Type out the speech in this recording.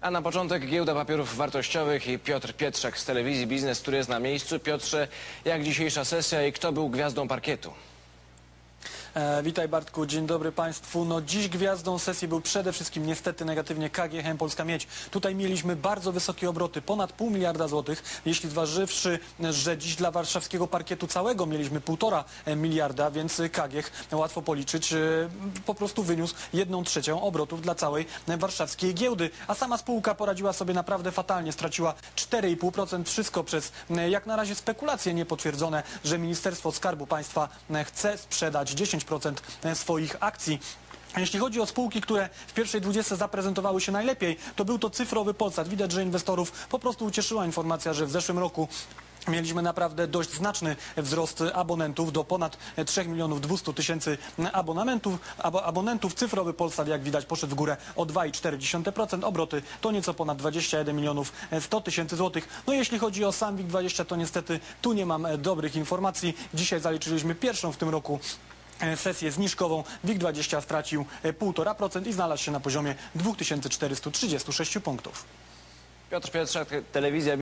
A na początek giełda papierów wartościowych i Piotr Pietrzak z telewizji Biznes, który jest na miejscu. Piotrze, jak dzisiejsza sesja i kto był gwiazdą parkietu? E, witaj Bartku, dzień dobry Państwu. No dziś gwiazdą sesji był przede wszystkim niestety negatywnie KGHM Polska Miedź. Tutaj mieliśmy bardzo wysokie obroty, ponad pół miliarda złotych, jeśli zważywszy, że dziś dla warszawskiego parkietu całego mieliśmy półtora e, miliarda, więc KGH łatwo policzyć, e, po prostu wyniósł jedną trzecią obrotów dla całej warszawskiej giełdy. A sama spółka poradziła sobie naprawdę fatalnie, straciła 4,5%, wszystko przez e, jak na razie spekulacje niepotwierdzone, że Ministerstwo Skarbu Państwa e, chce sprzedać 10% swoich akcji. Jeśli chodzi o spółki, które w pierwszej dwudziestce zaprezentowały się najlepiej, to był to cyfrowy Polsat. Widać, że inwestorów po prostu ucieszyła informacja, że w zeszłym roku Mieliśmy naprawdę dość znaczny wzrost abonentów do ponad 3 milionów 200 tysięcy abonamentów, abo, abonentów. Cyfrowy Polsat, jak widać, poszedł w górę o 2,4%. Obroty to nieco ponad 21 milionów 100 tysięcy złotych. No jeśli chodzi o sam WIG20, to niestety tu nie mam e, dobrych informacji. Dzisiaj zaliczyliśmy pierwszą w tym roku e, sesję zniżkową. WIG20 stracił e, 1,5% i znalazł się na poziomie 2436 punktów. Piotr Pietrzak, telewizja